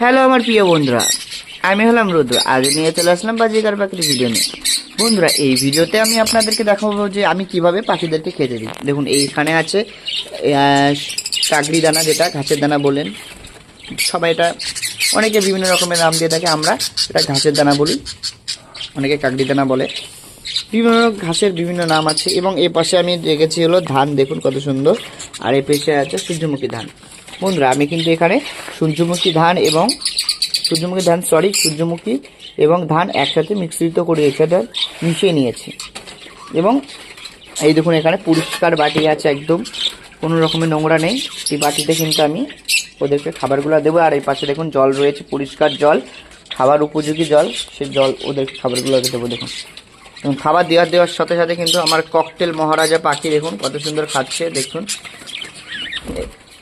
Hello আমার প্রিয় বন্ধুরা। আমি হলাম রুদ্র। আজ নিয়ে চলে আসলাম বাজিকার পাখির ভিডিও নিয়ে। বন্ধুরা, এই ভিডিওতে আমি আপনাদেরকে দেখাবো যে আমি কীভাবে পাখিদেরকে খেতে দিই। দেখুন, এইখানে আছে কাকড়ি দানা যেটা, ঘাসের দানা বলেন। সবাই এটা, অনেকে বিভিন্ন রকমের নাম দিয়ে থাকে, আমরা এটা ঘাসের দানা বলি। অনেকে কাকড়ি দানা বলে। বিভিন্ন ঘাসের বিভিন্ন নাম আছে, এবং এ পাশে আমি রেখেছি হলো ধান। দেখুন কত সুন্দর। আর এ পেশে আছে সূর্যমুখী ধান। বন্ধুরা, আমি কিন্তু এখানে সূর্যমুখী ধান এবং সূর্যমুখী ধান সরি সূর্যমুখী এবং ধান একসাথে মিশ্রিত করে একসাথে মিশিয়ে নিয়েছি। এবং এই দেখুন, এখানে পরিষ্কার বাটি আছে একদম, কোনো রকমের নোংরা নেই। এই বাটিতে কিন্তু আমি ওদেরকে খাবারগুলো দেবো। আর এই পাশে দেখুন, জল রয়েছে, পরিষ্কার জল, খাবার উপযোগী জল, সেই জল ওদেরকে খাবারগুলো দেবো, দেখুন। এবং খাবার দেওয়ার দেওয়ার সাথে সাথে কিন্তু আমার ককটেল মহারাজা পাখি, দেখুন, কত সুন্দর খাচ্ছে, দেখুন।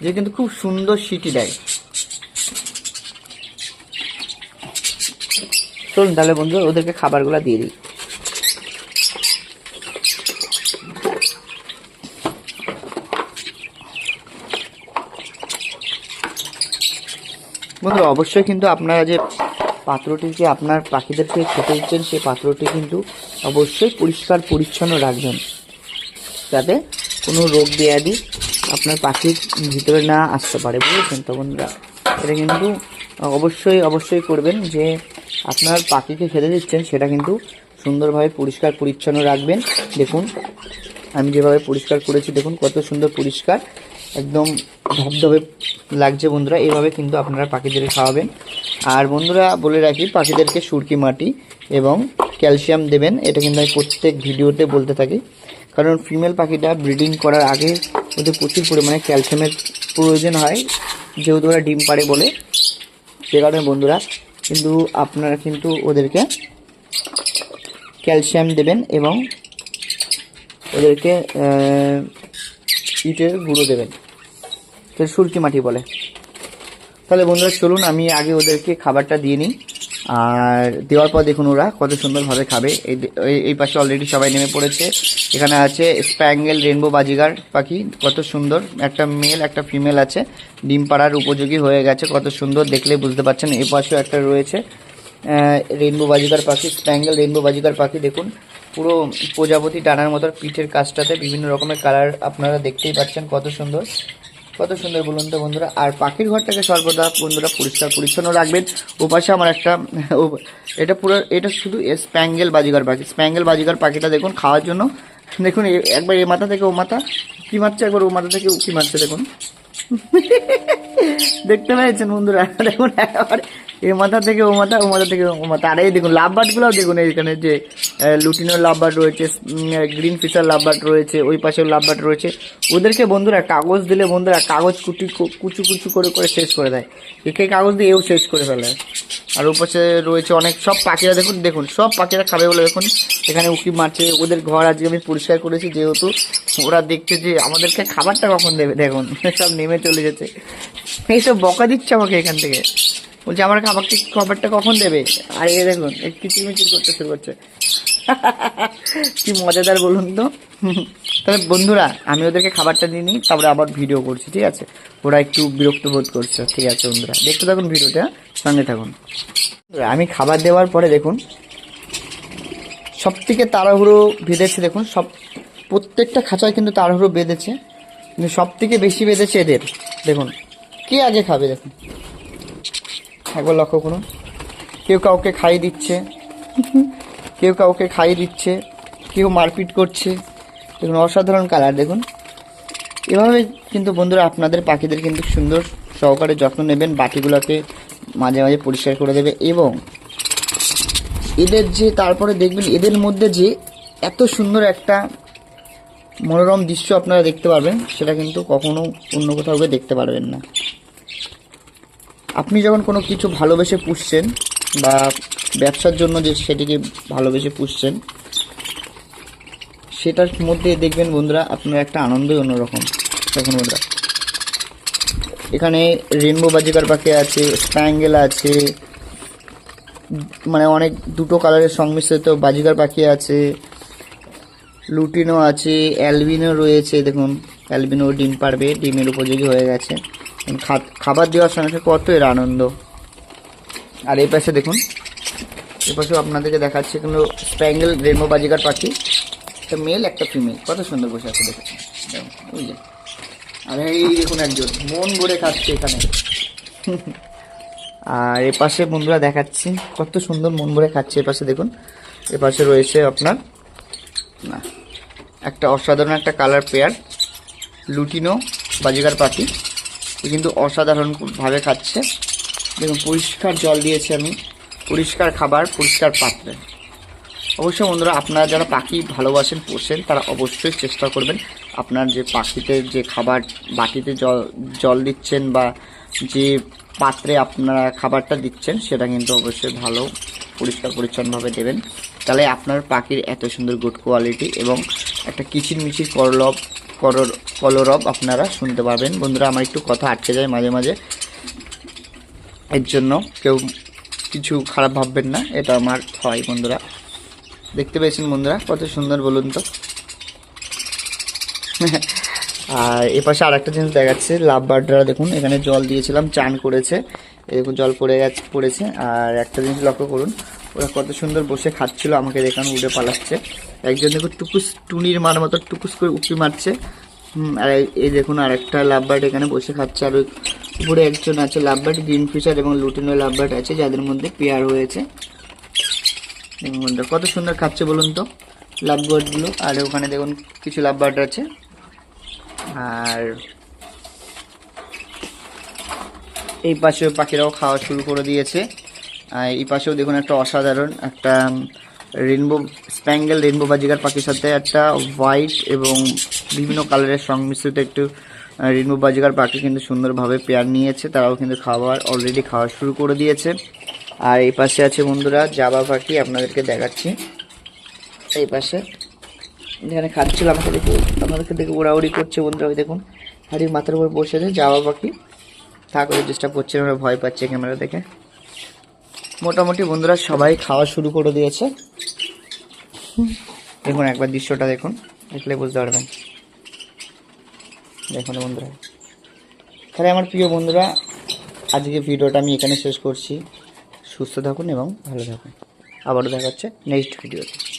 যে কিন্তু খুব সুন্দর সিটি দেয়। চলুন তাহলে বন্ধু, ওদেরকে খাবারগুলো দিয়ে দিই। বন্ধু, অবশ্যই কিন্তু আপনারা যে পাত্রটি যে আপনার পাখিদেরকে খেতে দিচ্ছেন, সেই পাত্রটি কিন্তু অবশ্যই পরিষ্কার, পরিচ্ছন্ন রাখবেন। যাতে কোনো রোগ ব্যাধি আপনার পাখির ভিতরে না আসতে পারে, বুঝেছেন? তো বন্ধুরা এটা কিন্তু অবশ্যই অবশ্যই করবেন যে আপনার পাখিকে খেতে দিচ্ছেন, সেটা কিন্তু সুন্দরভাবে পরিষ্কার, পরিচ্ছন্ন রাখবেন। দেখুন, আমি যেভাবে পরিষ্কার করেছি, দেখুন কত সুন্দর পরিষ্কার, একদম ধবধবে লাগছে বন্ধুরা। এভাবে কিন্তু আপনারা পাখিদের খাওয়াবেন। আর বন্ধুরা, বলে রাখি, পাখিদেরকে সুরকি মাটি এবং ক্যালসিয়াম দেবেন। এটা কিন্তু আমি প্রত্যেক ভিডিওতে বলতে থাকি। কারণ ফিমেল পাখিটা ব্রিডিং করার আগে ওদের প্রচুর পরিমাণে ক্যালসিয়ামের প্রয়োজন হয়, যেহেতু ওরা ডিম পাড়ে বলে, সে কারণে বন্ধুরা, কিন্তু আপনারা কিন্তু ওদেরকে ক্যালসিয়াম দেবেন এবং ওদেরকে ইটের গুঁড়ো দেবেন। তো সুরকি মাটি বলে। তাহলে বন্ধুরা, চলুন আমি আগে ওদেরকে খাবারটা দিয়ে নিই। আর দেওয়ার পর দেখুন ওরা কত সুন্দরভাবে খাবে। এই পাশে অলরেডি সবাই নেমে পড়েছে। এখানে আছে স্প্যাঙ্গেল রেনবো বাজিগার পাখি, কত সুন্দর। একটা মেল একটা ফিমেল আছে। ডিম পাড়ার উপযোগী হয়ে গেছে, কত সুন্দর দেখলে বুঝতে পারছেন। এই পাশেও একটা রয়েছে রেনবো বাজিকার পাখি স্প্যাঙ্গেল রেনবো বাজিকার পাখি। দেখুন, পুরো প্রজাপতি টানার মতো পিঠের কাজটাতে বিভিন্ন রকমের কালার আপনারা দেখতেই পাচ্ছেন কত সুন্দর। কত সুন্দর বলুন তো বন্ধুরা। আর পাখির ঘরটাকে সর্বদা বন্ধুরা পরিষ্কার পরিচ্ছন্ন রাখবেন। ও পাশে আমার একটা এটা পুরো, এটা শুধু স্প্যাঙ্গেল বাজিকার পাখি। স্প্যাঙ্গেল বাজিকার পাখিটা দেখুন খাওয়ার জন্য। দেখুন একবার এ মাথা থেকে ও মাথা, কী মারছে একবার ও মাথা থেকে ও কি মারছে দেখুন। দেখতে পেয়েছেন বন্ধুরা, দেখুন, একবার এ মাথা থেকে ও মাথা ও মাথা থেকে ও মাথা। আর এই দেখুন, লাভবার্ডগুলোও দেখুন এইখানে যে লুটিনোর লাভবার্ড রয়েছে গ্রিন ফিশার লাভবার্ড রয়েছে, ওই পাশেও লাভবার্ড রয়েছে। ওদেরকে বন্ধুরা কাগজ দিলে বন্ধুরা কাগজ কুটি কুচু কুচু করে করে শেষ করে দেয়। একে কাগজ দিয়ে এও শেষ করে ফেলে। আর ওর পাশে রয়েছে অনেক, সব পাখিরা দেখুন দেখুন, সব পাখিরা খাবে বলে দেখুন, এখানে উকি মারছে। ওদের ঘর আজকে আমি পরিষ্কার করেছি, যেহেতু ওরা দেখছে যে আমাদেরকে খাবারটা কখন দেবে, দেখুন, সব নেমে চলে যেতে। এইসব বকা দিচ্ছে আমাকে এখান থেকে। বলছে, আমার খাবারটি খাবারটা কখন দেবে? আর এ দেখুন কিচিরমিচির করতে শুরু করছে। কি মজাদার বলুন তো। তবে বন্ধুরা, আমি ওদেরকে খাবারটা দিয়ে নিই, তারপরে আবার ভিডিও করছি, ঠিক আছে? ওরা একটু বিরক্ত বোধ করছে, ঠিক আছে বন্ধুরা? দেখতে থাকুন ভিডিওটা, সঙ্গে থাকুন। আমি খাবার দেওয়ার পরে দেখুন সব থেকে তাড়াহুড়ো বেঁধেছে, দেখুন, সব প্রত্যেকটা খাঁচায় কিন্তু তাড়াহুড়ো বেঁধেছে, কিন্তু সব থেকে বেশি বেঁধেছে এদের। দেখুন, কে আগে খাবে, দেখুন? একবার লক্ষ্য করুন। কেউ কাউকে খাইয়ে দিচ্ছে। কেউ কাউকে খাইয়ে দিচ্ছে। কেউ মারপিট করছে। দেখুন, অসাধারণ কালার, দেখুন। এভাবে কিন্তু বন্ধুরা আপনাদের পাখিদের কিন্তু সুন্দর সহকারে যত্ন নেবেন, বাটিগুলোকে মাঝে মাঝে পরিষ্কার করে দেবে এবং এদের যে তারপরে দেখবেন, এদের মধ্যে যে এত সুন্দর একটা মনোরম দৃশ্য আপনারা দেখতে পারবেন, সেটা কিন্তু কখনো অন্য কোথাও দেখতে পারবেন না। আপনি যখন কোনো কিছু ভালোবেসে পুষছেন বা ব্যবসার জন্য যে সেটিকে ভালোবেসে পুষছেন, সেটার মধ্যে দেখবেন বন্ধুরা আপনার একটা আনন্দই অন্যরকম। দেখুন বন্ধুরা। এখানে রেনবো বাজিকার পাখি আছে, স্প্যাঙ্গেল আছে মানে অনেক দুটো কালারের সংমিশ্রিত বাজিকার পাখি আছে, লুটিনো আছে, অ্যালবিনো রয়েছে, দেখুন। অ্যালবিনো ডিম পারবে, ডিমের উপযোগী হয়ে গেছে। খাবার দেওয়ার সঙ্গে কত এর আনন্দ। আর এই পাশে দেখুন, এই পাশেও আপনাদেরকে দেখাচ্ছে কিন্তু স্প্যাঙ্গেল রেনবো বাজিকার পাখি। একটা মেল একটা ফিমেল কত সুন্দর বসে আছে দেখুন। বুঝলেন আর এই দেখুন একজন, মন ভরে খাচ্ছে এখানে। আর এ পাশে বন্ধুরা দেখাচ্ছি, কত সুন্দর মন ভরে খাচ্ছে এ পাশে দেখুন। এ পাশে রয়েছে আপনার, না, একটা অসাধারণ একটা কালার পেয়ার লুটিনো বাজিকার পাখি। এ কিন্তু অসাধারণভাবে খাচ্ছে। দেখুন, পরিষ্কার জল দিয়েছি আমি। পরিষ্কার খাবার, পরিষ্কার পাত্রে। অবশ্যই বন্ধুরা, আপনারা যারা পাখি ভালোবাসেন, পোষেন, তারা অবশ্যই চেষ্টা করবেন আপনার যে পাখিতে যে খাবার, বাটিতে জল জল দিচ্ছেন বা যে পাত্রে আপনারা খাবারটা দিচ্ছেন, সেটা কিন্তু অবশ্যই ভালো, পরিষ্কার, পরিচ্ছন্নভাবে দেবেন। তাহলে আপনার পাখির এত সুন্দর গুড কোয়ালিটি এবং একটা কিচিরমিচির করলব করর কলরব আপনারা শুনতে পাবেন। বন্ধুরা, আমার একটু কথা আটকে যায় মাঝে মাঝে। এর জন্য কেউ কিছু খারাপ ভাববেন না, এটা আমার হয় বন্ধুরা। দেখতে পেয়েছেন বন্ধুরা, কত সুন্দর বলুন তো। আর এ পাশে আর একটা জিনিস দেখাচ্ছে, লাভ বার্ডরা দেখুন, এখানে জল দিয়েছিলাম, চান করেছে। দেখুন জল পড়ে গেছে পড়েছে। আর একটা জিনিস লক্ষ্য করুন ওরা কত সুন্দর বসে খাচ্ছিল আমাকে দেখানো উঠে পালাচ্ছে। একজন দেখুন টুকুস টুনির মার মতো টুকুস করে উঁকি মারছে। আর এই- দেখুন আর একটা লাভ বার্ড এখানে বসে খাচ্ছে। আর ওই উপরে একজন আছে লাভ বার্ড গ্রিন ফিশার এবং লুটিনো লাভ বার্ড আছে যাদের মধ্যে পেয়ার হয়েছে। বন্ধুরা, কত সুন্দর খাচ্ছে বলুন তো লাভ বার্ডগুলো। আর ওখানে দেখুন কিছু লাভ বার্ড আছে। আর এই পাশেও পাখিরাও খাওয়া শুরু করে দিয়েছে। আর এই পাশেও দেখুন একটা অসাধারণ একটা রেনবো স্প্যাঙ্গেল রেনবো বাজিকার পাখির সাথে একটা হোয়াইট এবং বিভিন্ন কালারের সংমিশ্রিত একটু রেনবো বাজিকার পাখি কিন্তু সুন্দরভাবে পেয়ার নিয়েছে। তারাও কিন্তু খাবার অলরেডি খাওয়া শুরু করে দিয়েছে। আর এই পাশে আছে বন্ধুরা, জাবা পাখি, আপনাদেরকে দেখাচ্ছি। এই পাশে যেখানে খাচ্ছিল আমাকে দেখে, আমাদেরকে দেখে ওড়াউড়ি করছে বন্ধুরা, ওই দেখুন, হাড়ির মাথার উপর বসে যাওয়া পাখি। ওই ডিস্টার্ব করছে ওরা ভয় পাচ্ছে ক্যামেরা দেখে। মোটামুটি বন্ধুরা সবাই খাওয়া শুরু করে দিয়েছে। দেখুন, একবার দৃশ্যটা দেখুন, দেখলে বুঝতে পারবেন। দেখুন বন্ধুরা। তাহলে আমার প্রিয় বন্ধুরা, আজকে ভিডিওটা আমি এখানে শেষ করছি। সুস্থ থাকুন এবং ভালো থাকুন। আবারও দেখা হচ্ছে নেক্সট ভিডিওতে